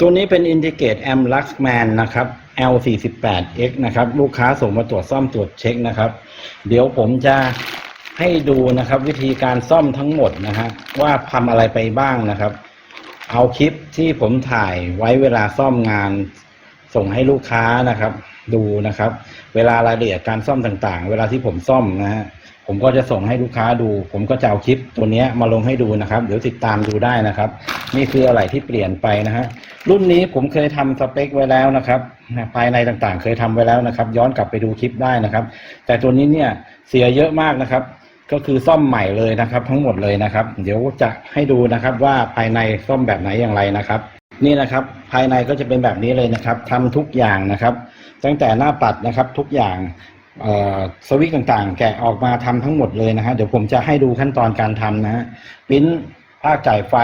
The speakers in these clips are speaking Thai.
ตัวนี้เป็น Integrate Amp Luxman นะครับ L48X นะครับ ลูกค้าส่งมาตรวจซ่อมตรวจเช็คนะครับ เดี๋ยวผมจะให้ดูนะครับ วิธีการซ่อมทั้งหมดนะฮะว่าทำอะไรไปบ้างนะครับ เอาคลิปที่ผมถ่ายไว้เวลาซ่อมงาน ส่งให้ลูกค้านะครับ ดูนะครับ เวลารายละเอียดการซ่อมต่างๆ เวลาที่ผมซ่อมนะฮะ ผมก็จะส่งให้ลูกค้าดู ผมก็จะเอาคลิปตัวนี้มาลงให้ดูนะครับ เดี๋ยวติดตามดูได้นะครับ นี่คืออะไรที่เปลี่ยนไปนะฮะรุ่นนี้ผมเคยทำสเปคไว้แล้วนะครับภายในต่างๆ เคยทำไว้แล้วนะครับ ย้อนกลับไปดูคลิปได้นะครับ แต่ตัวนี้เนี่ยเสียเยอะมากนะครับ ก็คือซ่อมใหม่เลยนะครับ ทั้งหมดเลยนะครับ เดี๋ยวจะให้ดูนะครับว่าภายในซ่อมแบบไหนอย่างไรนะครับนี่นะครับภายในก็จะเป็นแบบนี้เลยนะครับทำทุกอย่างนะครับ ตั้งแต่หน้าปัดนะครับทุกอย่าง สวิตต่างๆ แกะออกมาทำทั้งหมดเลยนะฮะเดี๋ยวผมจะให้ดูขั้นตอนการทำนะฮะปิ้นภาคจ่ายไฟ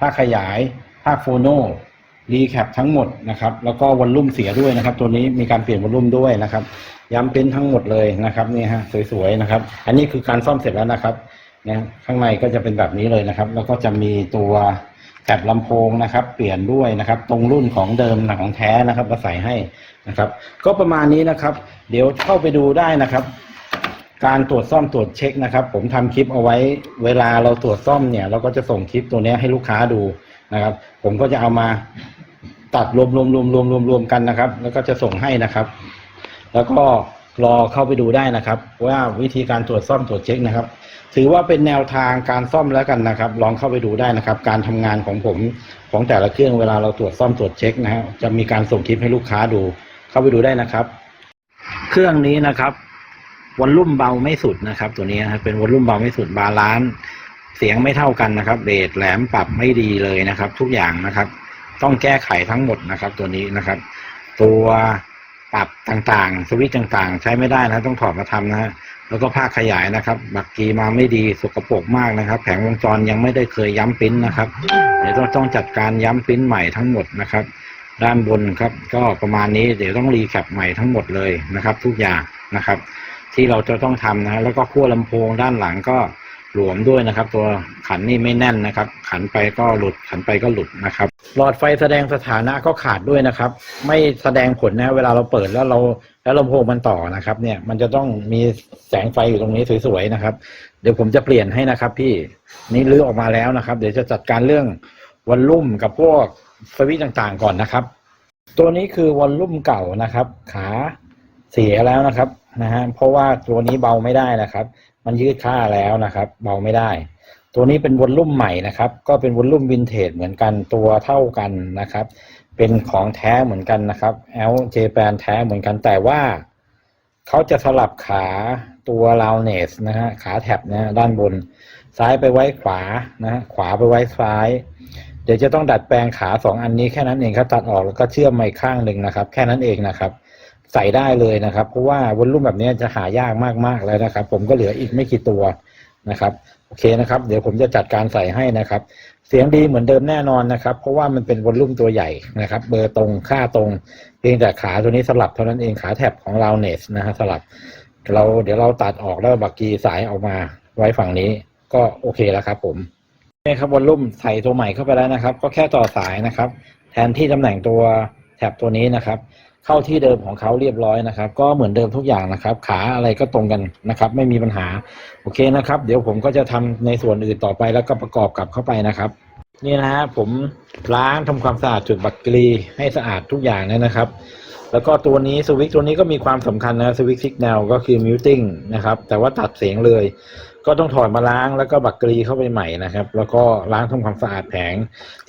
ภาคขยาย ภาคโฟโนรีแคปทั้งหมดนะครับ แล้วก็วอลลุ่มเสียด้วยนะครับ ตัวนี้มีการเปลี่ยนวอลลุ่มด้วยนะครับ ย้ำปริ้นทั้งหมดเลยนะครับนี่ฮะสวยๆนะครับ อันนี้คือการซ่อมเสร็จแล้วนะครับนะข้างในก็จะเป็นแบบนี้เลยนะครับ แล้วก็จะมีตัว แถบลำโพงนะครับ เปลี่ยนด้วยนะครับ ตรงรุ่นของเดิมนะของแท้นะครับมาใส่ให้นะครับ ก็ประมาณนี้นะครับ เดี๋ยวเข้าไปดูได้นะครับ การตรวจซ่อมตรวจเช็คนะครับ ผมทำคลิปเอาไว้ เวลาเราตรวจซ่อมเนี่ย เราก็จะส่งคลิปตัวนี้ให้ลูกค้าดูนะครับ ผมก็จะเอามาตัดรวมรวมรวมรวมรวมรวมกันนะครับ แล้วก็จะส่งให้นะครับ แล้วก็ รอเข้าไปดูได้นะครับ ว่าวิธีการตรวจซ่อมตรวจเช็คนะครับ ถือว่าเป็นแนวทางการซ่อมแล้วกันนะครับ ลองเข้าไปดูได้นะครับ การทำงานของผมของแต่ละเครื่องเวลาเราตรวจซ่อมตรวจเช็คนะฮะจะมีการส่งคลิปให้ลูกค้าดู เข้าไปดูได้นะครับ เครื่องนี้นะครับวอลลุ่มเบาไม่สุดนะครับ ตัวนี้นะครับเป็นวอลลุ่มเบาไม่สุดบาลานซ์เสียงไม่เท่ากันนะครับเบสแหลมปรับไม่ดีเลยนะครับ ทุกอย่างนะครับ ต้องแก้ไขทั้งหมดนะครับ ตัวนี้นะครับ ตัว ปรับต่างๆ สวิตช์ต่างๆ ใช้ไม่ได้นะ ต้องถอดมาทำนะฮะแล้วก็ภาคขยายนะครับ บักกีมาไม่ดีสกปรกมากนะครับ แผงวงจรยังไม่ได้เคยย้ำปิ้นนะครับเดี๋ยวต้องจัดการย้ำปิ้นใหม่ทั้งหมดนะครับ ด้านบนครับก็ประมาณนี้เดี๋ยวต้องรีแคปใหม่ทั้งหมดเลยนะครับ ทุกอย่างนะครับ ที่เราจะต้องทำนะแล้วก็ขั้วลำโพงด้านหลังก็ หลวมด้วยนะครับ ตัวขันนี่ไม่แน่นนะครับ ขันไปก็หลุดขันไปก็หลุดนะครับ หลอดไฟแสดงสถานะก็ขาดด้วยนะครับ ไม่แสดงผลนะเวลาเราเปิดแล้วเราแล้วลำโพงมันต่อนะครับ เนี่ยมันจะต้องมีแสงไฟอยู่ตรงนี้สวยๆนะครับ เดี๋ยวผมจะเปลี่ยนให้นะครับ พี่นี่ลื้อออกมาแล้วนะครับ เดี๋ยวจะจัดการเรื่องวอลลุ่มกับพวกสวิตต่างๆก่อนนะครับ ตัวนี้คือวอลลุ่มเก่านะครับ ขาเสียแล้วนะครับนะฮะเพราะว่าตัวนี้เบาไม่ได้นะครับ มันยืดค่าแล้วนะครับ เบาไม่ได้ ตัวนี้เป็นวอลลุ่มใหม่นะครับ ก็เป็นวอลลุ่มวินเทจเหมือนกันตัวเท่ากันนะครับ เป็นของแท้เหมือนกันนะครับ L J แปนแท้เหมือนกันแต่ว่าเขาจะสลับขาตัวราวเนสนะฮะขาแท็บนะด้านบน ซ้ายไปไว้ขวานะฮะขวาไปไว้ซ้าย เดี๋ยวจะต้องดัดแปลงขาสองอันนี้แค่นั้นเองครับตัดออกแล้วก็เชื่อมมาอีกข้างหนึ่งนะครับ แค่นั้นเองนะครับ ใส่ได้เลยนะครับ เพราะว่าวอลลุ่มแบบนี้จะหายากมากๆแล้วนะครับ ผมก็เหลืออีกไม่กี่ตัวนะครับโอเคนะครับ เดี๋ยวผมจะจัดการใส่ให้นะครับ เสียงดีเหมือนเดิมแน่นอนนะครับ เพราะว่ามันเป็นวอลลุ่มตัวใหญ่นะครับ เบอร์ตรงค่าตรงเพียงแต่ขาตัวนี้สลับเท่านั้นเองขาแท็บของเราเนสนะฮะสลับ เราเดี๋ยวเราตัดออกแล้วบักกีสายออกมาไว้ฝั่งนี้ก็โอเคแล้วครับ ผมนี่ครับวอลลุ่มใส่ตัวใหม่เข้าไปแล้วนะครับ ก็แค่ต่อสายนะครับ แทนที่ตำแหน่งตัวแท็บตัวนี้นะครับ เข้าที่เดิมของเขาเรียบร้อยนะครับ ก็เหมือนเดิมทุกอย่างนะครับ ขาอะไรก็ตรงกันนะครับ ไม่มีปัญหาโอเคนะครับ เดี๋ยวผมก็จะทำในส่วนอื่นต่อไปแล้วก็ประกอบกลับเข้าไปนะครับ นี่นะฮะผมล้างทำความสะอาดจุดบักกรีให้สะอาดทุกอย่างเลยนะครับ แล้วก็ตัวนี้สวิตตัวนี้ก็มีความสำคัญนะสวิตช์ s ิกแนลก็คือมิวติ้งนะครับ แต่ว่าตัดเสียงเลย ก็ต้องถอดมาล้างแล้วก็บักกรีเข้าไปใหม่นะครับ แล้วก็ล้างทำความสะอาดแผง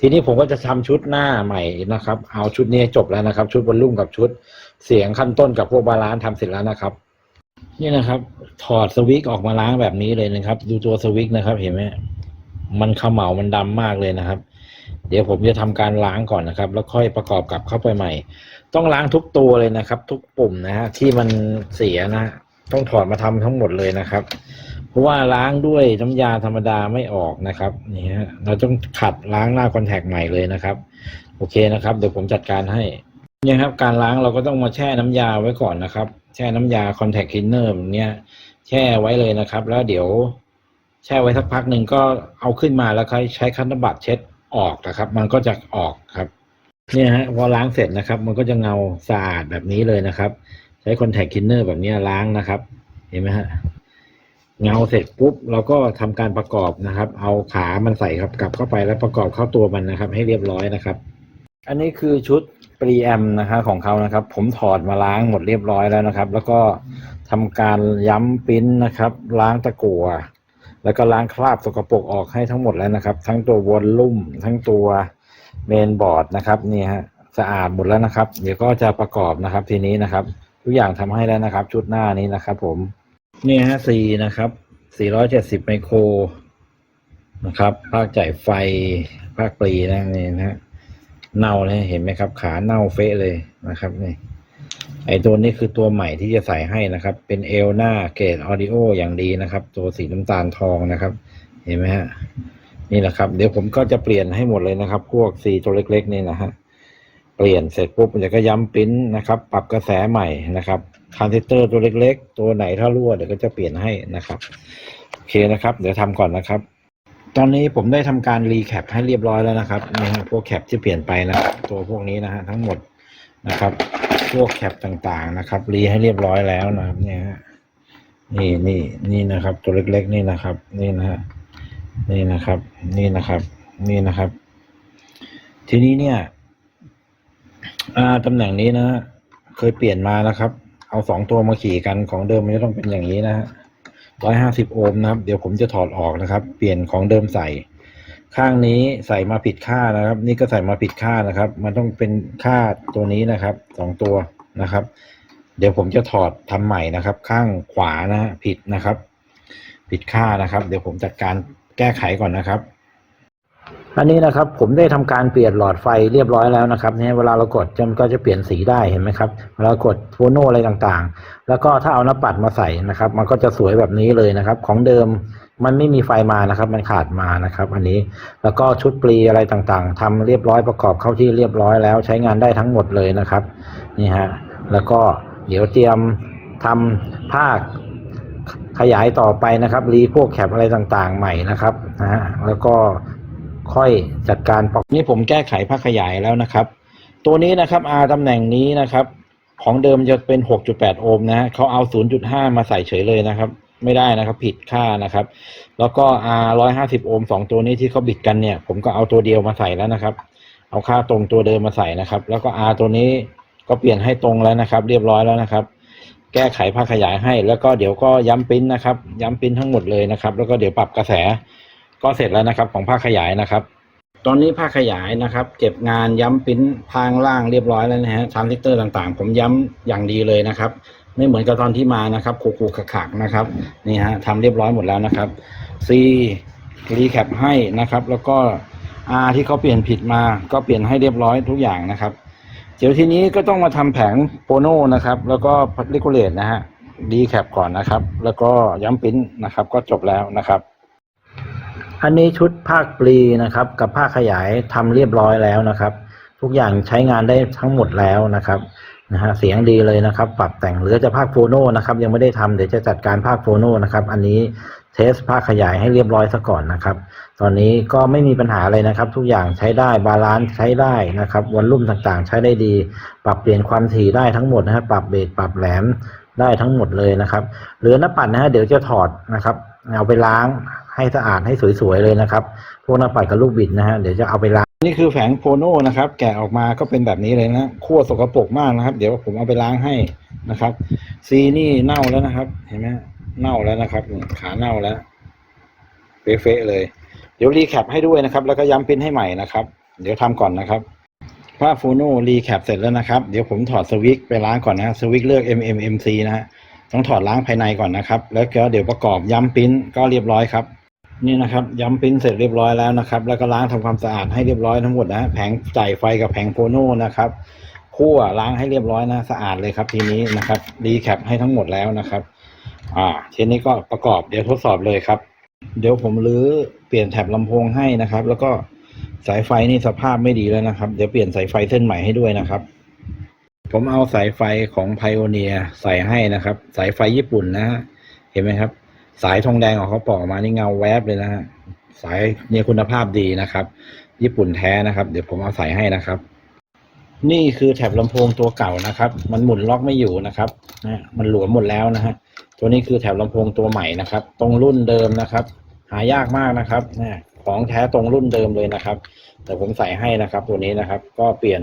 ทีนี้ผมก็จะทำชุดหน้าใหม่นะครับ เอาชุดนี้จบแล้วนะครับ ชุดวอลลุ่มกับชุดเสียงขั้นต้นกับพวกบาลานซ์ทำเสร็จแล้วนะครับ นี่นะครับ ถอดสวิตออกมาล้างแบบนี้เลยนะครับ ดูตัวสวิตนะครับ เห็นไหม มันเขมเหลามันดำมากเลยนะครับ เดี๋ยวผมจะทำการล้างก่อนนะครับ แล้วค่อยประกอบกลับเข้าไปใหม่ ต้องล้างทุกตัวเลยนะครับ ทุกปุ่มนะฮะที่มันเสียนะ ต้องถอดมาทำทั้งหมดเลยนะครับ เพราะว่าล้างด้วยน้ำยาธรรมดาไม่ออกนะครับนี่ฮะเราต้องขัดล้างหน้าคอนแทคใหม่เลยนะครับ โอเคนะครับเดี๋ยวผมจัดการให้เนี่ยครับการล้างเราก็ต้องมาแช่น้ำยาไว้ก่อนนะครับ แช่น้ำยาคอนแทคคลีนเนอร์แบบเนี้ยแช่ไว้เลยนะครับ แล้วเดี๋ยว แช่ไว้สักพักหนึ่งก็เอาขึ้นมาแล้วใช้คัตตอร์บัตเช็ดออกนะครับ มันก็จะออกครับ เนี่ยฮะพอล้างเสร็จนะครับ มันก็จะเงาสะอาดแบบนี้เลยนะครับ ใช้คอนแทคคินเนอร์แบบนี้ล้างนะครับ เห็นไหมฮะเงาเสร็จปุ๊บเราก็ทำการประกอบนะครับ เอาขามันใส่ครับกลับเข้าไปแล้วประกอบเข้าตัวมันนะครับ ให้เรียบร้อยนะครับ อันนี้คือชุดปรีแอมนะครับของเขานะครับ ผมถอดมาล้างหมดเรียบร้อยแล้วนะครับ แล้วก็ทำการย้ำปริ้นนะครับ ล้างตะกั่ว แล้วก็ล้างคราบสกปรกออกให้ทั้งหมดแล้วนะครับ ทั้งตัววอลลุ่ม ทั้งตัวเมนบอร์ดนะครับนี่ฮะสะอาดหมดแล้วนะครับ เดี๋ยวก็จะประกอบนะครับทีนี้นะครับ ทุกอย่างทำให้แล้วนะครับ ชุดหน้านี้นะครับ ผมนี่ฮะซีนะครับ470ไมโครนะครับ ภาคจ่ายไฟภาคปรีนะนี่นะฮะเน่าเลยเห็นไหมครับ ขาเน่าเฟะเลยนะครับนี่ ไอตัวนี้คือตัวใหม่ที่จะใส่ให้นะครับ เป็นเอลหน้าเกรดออดิโออย่างดีนะครับ ตัวสีน้ำตาลทองนะครับ เห็นไหมฮะ นี่แหละครับ เดี๋ยวผมก็จะเปลี่ยนให้หมดเลยนะครับ พวกสีตัวเล็กๆนี่นะฮะ เปลี่ยนเสร็จปุ๊บมันจะก็ย้ำปริ้นนะครับ ปรับกระแสใหม่นะครับทรานซิสเตอร์ตัวเล็ก ๆ ตัวไหนถ้ารั่วเดี๋ยวก็จะเปลี่ยนให้นะครับ โอเคนะครับ เดี๋ยวทำก่อนนะครับ ตอนนี้ผมได้ทำการรีแคปให้เรียบร้อยแล้วนะครับนี่ฮะพวกแคปที่เปลี่ยนไปนะครับตัวพวกนี้นะฮะทั้งหมด นะครับ พวกแคปต่างๆนะครับ รีให้เรียบร้อยแล้วนะครับ เนี่ยฮะนี่นี่นี่นะครับ ตัวเล็กๆนี่นะครับ นี่นะฮะนี่นะครับ นี่นะครับ นี่นะครับ ทีนี้เนี่ย อ่าตำแหน่งนี้นะฮะเคยเปลี่ยนมานะครับ เอาสองตัวมาขี่กันของเดิมมันจะต้องเป็นอย่างนี้นะฮะร้อยห้าสิบโอห์มนะครับ เดี๋ยวผมจะถอดออกนะครับ เปลี่ยนของเดิมใส่ ข้างนี้ใส่มาผิดค่านะครับ นี่ก็ใส่มาผิดค่านะครับ มันต้องเป็นค่าตัวนี้นะครับสองตัวนะครับ เดี๋ยวผมจะถอดทำใหม่นะครับ ข้างขวานะผิดนะครับ ผิดค่านะครับ เดี๋ยวผมจัดการแก้ไขก่อนนะครับ อันนี้นะครับผมได้ทำการเปลี่ยนหลอดไฟเรียบร้อยแล้วนะครับเนี่ยเวลาเรากดมันก็จะเปลี่ยนสีได้เห็นไหมครับเวลากดโฟโนอะไรต่างๆ แล้วก็ถ้าเอาหน้าปัดมาใส่นะครับ มันก็จะสวยแบบนี้เลยนะครับ ของเดิม มันไม่มีไฟมานะครับ มันขาดมานะครับ อันนี้แล้วก็ชุดปลีอะไรต่างๆทำเรียบร้อยประกอบเข้าที่เรียบร้อยแล้วใช้งานได้ทั้งหมดเลยนะครับนี่ฮะแล้วก็เดี๋ยวเตรียมทำภาคขยายต่อไปนะครับ รีพวกแคปอะไรต่างๆ ใหม่นะครับนะฮะแล้วก็ค่อยจัดการปรับนี่ผมแก้ไขภาคขยายแล้วนะครับ ตัวนี้นะครับ R ตำแหน่งนี้นะครับ ของเดิมจะเป็น 6.8 โอห์มนะฮะเขาเอา 0.5 มาใส่เฉยเลยนะครับ ไม่ได้นะครับ ผิดค่านะครับ แล้วก็ R 150 โอห์มสองตัวนี้ที่เขาบิดกันเนี่ย ผมก็เอาตัวเดียวมาใส่แล้วนะครับ เอาค่าตรงตัวเดิมมาใส่นะครับ แล้วก็ R ตัวนี้ก็เปลี่ยนให้ตรงแล้วนะครับ เรียบร้อยแล้วนะครับ แก้ไขภาคขยายให้ แล้วก็เดี๋ยวก็ย้ำปริ้นนะครับ ย้ำปริ้นทั้งหมดเลยนะครับ แล้วก็เดี๋ยวปรับกระแสก็เสร็จแล้วนะครับ ของภาคขยายนะครับ ตอนนี้ภาคขยายนะครับ เก็บงานย้ำปริ้นทางล่างเรียบร้อยแล้วนะฮะทรานซิสเตอร์ต่างๆ ผมย้ำอย่างดีเลยนะครับ ไม่เหมือนกับตอนที่มานะครับคูๆขักๆนะครับนี่ฮะทำเรียบร้อยหมดแล้วนะครับ C รีแคปให้นะครับ แล้วก็ R ที่เขาเปลี่ยนผิดมา ก็เปลี่ยนให้เรียบร้อยทุกอย่างนะครับเดี๋ยวทีนี้ก็ต้องมาทำแผงโปโนนะครับ แล้วก็พัดลิโกเลตนะฮะดีแคปก่อนนะครับ แล้วก็ย้ำปิ้นนะครับ ก็จบแล้วนะครับ อันนี้ชุดภาคปลีนะครับ กับภาคขยายทำเรียบร้อยแล้วนะครับ ทุกอย่างใช้งานได้ทั้งหมดแล้วนะครับ นะฮะเสียงดีเลยนะครับ ปรับแต่งเหลือจะภาคโฟโนนะครับยังไม่ได้ทำเดี๋ยวจะจัดการภาคโฟโนนะครับอันนี้เทสภาคขยายให้เรียบร้อยซะก่อนนะครับ ตอนนี้ก็ไม่มีปัญหาเลยนะครับ ทุกอย่างใช้ได้บาลานซ์ใช้ได้นะครับวอลลุ่มต่างๆ ใช้ได้ดี ปรับเปลี่ยนความถี่ได้ทั้งหมดนะฮะปรับเบสปรับแหลมได้ทั้งหมดเลยนะครับเหลือหน้าปัดนะฮะเดี๋ยวจะถอดนะครับเอาไปล้างให้สะอาดให้สวยๆเลยนะครับ พวกหน้าปัดกับลูกบิดนะฮะเดี๋ยวจะเอาไปล้าง นี่คือแผงโฟโนนะครับ แกะออกมาก็เป็นแบบนี้เลยนะขั้วสกปรกมากนะครับ เดี๋ยวผมเอาไปล้างให้นะครับ ซีนี่เน่าแล้วนะครับ เห็นไหมเน่าแล้วนะครับขาเน่าแล้วเฟะเลย เดี๋ยวรีแคปให้ด้วยนะครับ แล้วก็ย้ำปริ้นให้ใหม่นะครับ เดี๋ยวทำก่อนนะครับผ้าฟูโนรีแคปเสร็จแล้วนะครับ เดี๋ยวผมถอดสวิตไปล้างก่อนนะสวิตเลือก MMMC นะฮะต้องถอดล้างภายในก่อนนะครับ แล้วก็เดี๋ยวประกอบย้ำปริ้นก็เรียบร้อยครับ นี่นะครับย้ำปริ้นเสร็จเรียบร้อยแล้วนะครับ แล้วก็ล้างทำความสะอาดให้เรียบร้อยทั้งหมดนะแผงจ่ายไฟกับแผงโฟโน่นะครับคั่วล้างให้เรียบร้อยนะสะอาดเลยครับทีนี้นะครับรีแคปให้ทั้งหมดแล้วนะครับ อ่าทีนี้ก็ประกอบเดี๋ยวทดสอบเลยครับ เดี๋ยวผมรื้อเปลี่ยนแถบลำโพงให้นะครับ แล้วก็สายไฟนี่สภาพไม่ดีแล้วนะครับ เดี๋ยวเปลี่ยนสายไฟเส้นใหม่ให้ด้วยนะครับ ผมเอาสายไฟของไพโอเนียใส่ให้นะครับ สายไฟญี่ปุ่นนะ เห็นไหมครับ สายทองแดงของเขาปอกออกมานี่เงาแวบเลยนะฮะสายเนี่ยคุณภาพดีนะครับ ญี่ปุ่นแท้นะครับ เดี๋ยวผมเอาใส่ให้นะครับ นี่คือแถบลำโพงตัวเก่านะครับ มันหมุนล็อกไม่อยู่นะครับนะมันหลวมหมดแล้วนะฮะตัวนี้คือแถบลำโพงตัวใหม่นะครับ ตรงรุ่นเดิมนะครับ หายากมากนะครับนะของแท้ตรงรุ่นเดิมเลยนะครับแต่ผมใส่ให้นะครับ ตัวนี้นะครับ ก็เปลี่ยน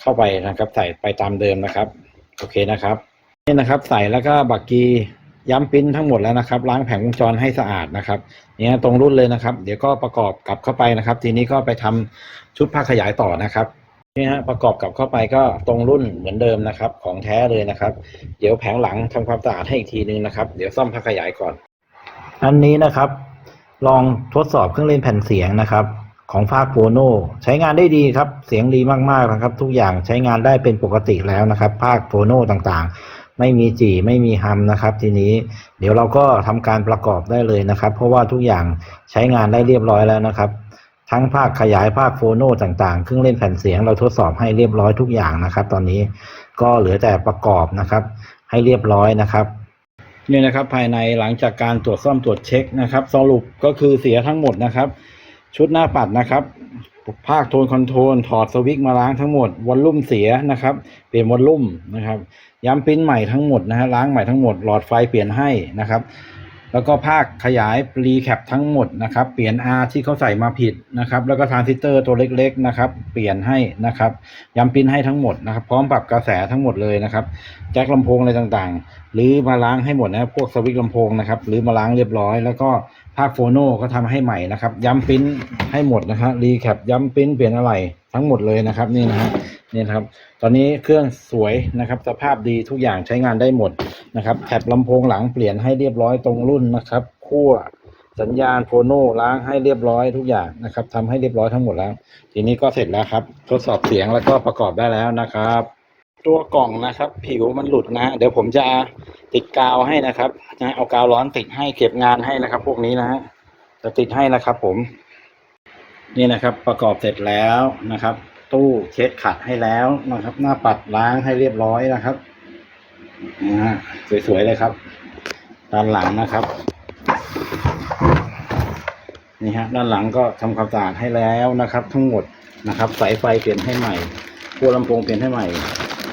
เข้าไปนะครับ ใส่ไปตามเดิมนะครับ โอเคนะครับ นี่นะครับ ใส่แล้วก็บักกี ย้ำปิ้นทั้งหมดแล้วนะครับ ล้างแผงวงจรให้สะอาดนะครับเนี่ยตรงรุ่นเลยนะครับ เดี๋ยวก็ประกอบกลับเข้าไปนะครับ ทีนี้ก็ไปทำชุดผ้าขยายต่อนะครับนี่ฮะประกอบกลับเข้าไปก็ตรงรุ่นเหมือนเดิมนะครับ ของแท้เลยนะครับ เดี๋ยวแผงหลังทำความสะอาดให้อีกทีนึงนะครับ เดี๋ยวซ่อมผ้าขยายก่อน อันนี้นะครับ ลองทดสอบเครื่องเล่นแผ่นเสียงนะครับ ของภาคโฟโนใช้งานได้ดีครับ เสียงดีมากๆนะครับ ทุกอย่างใช้งานได้เป็นปกติแล้วนะครับภาคโฟโนต่างๆ ไม่มีจีไม่มีฮัมนะครับ ทีนี้เดี๋ยวเราก็ทำการประกอบได้เลยนะครับ เพราะว่าทุกอย่างใช้งานได้เรียบร้อยแล้วนะครับ ทั้งภาคขยายภาคโฟโนต่างๆ เครื่องเล่นแผ่นเสียงเราทดสอบให้เรียบร้อยทุกอย่างนะครับ ตอนนี้ก็เหลือแต่ประกอบนะครับ ให้เรียบร้อยนะครับนี่นะครับภายในหลังจากการตรวจซ่อมตรวจเช็คนะครับ สรุปก็คือเสียทั้งหมดนะครับ ชุดหน้าปัดนะครับ ภาคโทนคอนโทรลถอดสวิตช์มาล้างทั้งหมดวอลลุ่มเสียนะครับเปลี่ยนวอลลุ่มนะครับ ย้ำปิ้นใหม่ทั้งหมดนะฮะล้างใหม่ทั้งหมดหลอดไฟเปลี่ยนให้นะครับ แล้วก็ภาคขยายรีแคปทั้งหมดนะครับเปลี่ยน R ที่เขาใส่มาผิดนะครับ แล้วก็ทรานซิสเตอร์ตัวเล็กๆนะครับ เปลี่ยนให้นะครับ ย้ำปิ้นให้ทั้งหมดนะครับ พร้อมปรับกระแสทั้งหมดเลยนะครับแจ็คลำโพงอะไรต่างๆหรือมาล้างให้หมดนะพวกสวิตช์ลำโพงนะครับหรือมาล้างเรียบร้อยแล้วก็ ภาคโฟโนก็ทำให้ใหม่นะครับ ย้ำปริ้นให้หมดนะครับรีแคปย้ำปริ้นเปลี่ยนอะไรทั้งหมดเลยนะครับนี่นะฮะนี่นะครับ ตอนนี้เครื่องสวยนะครับ สภาพดีทุกอย่างใช้งานได้หมดนะครับแถบลำโพงหลังเปลี่ยนให้เรียบร้อยตรงรุ่นนะครับขั้วสัญญาณโฟโนล้างให้เรียบร้อยทุกอย่างนะครับทำให้เรียบร้อยทั้งหมดแล้ว ทีนี้ก็เสร็จแล้วครับ ทดสอบเสียงแล้วก็ประกอบได้แล้วนะครับ ตัวกล่องนะครับ ผิวมันหลุดนะเดี๋ยวผมจะติดกาวให้นะครับนะเอากาวร้อนติดให้เก็บงานให้นะครับ พวกนี้นะฮะจะติดให้นะครับผม นี่นะครับประกอบเสร็จแล้วนะครับ ตู้เช็ดขัดให้แล้วนะครับ หน้าปัดล้างให้เรียบร้อยนะครับนะฮะสวยๆเลยครับด้านหลังนะครับนี่ฮะด้านหลังก็ทำความสะอาดให้แล้วนะครับ ทั้งหมดนะครับ สายไฟเปลี่ยนให้ใหม่ขั้วลำโพงเปลี่ยนให้ใหม่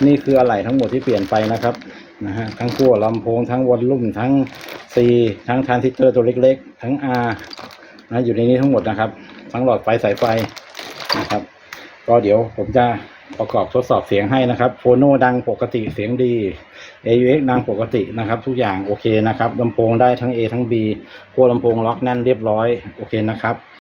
นี่คืออะไหล่ทั้งหมดที่เปลี่ยนไปนะครับนะฮะทั้งขั้วลำโพงทั้งวอลลุ่มทั้ง C ทั้งทรานซิสเตอร์ตัวเล็กๆ ทั้ง R นะอยู่ในนี้ทั้งหมดนะครับ ทั้งหลอดไฟสายไฟนะครับ ก็เดี๋ยวผมจะประกอบทดสอบเสียงให้นะครับโฟโนดังปกติเสียงดี AUX ดังปกตินะครับ ทุกอย่างโอเคนะครับลำโพงได้ทั้ง A ทั้ง B ขั้วลำโพงล็อกแน่นเรียบร้อยโอเคนะครับ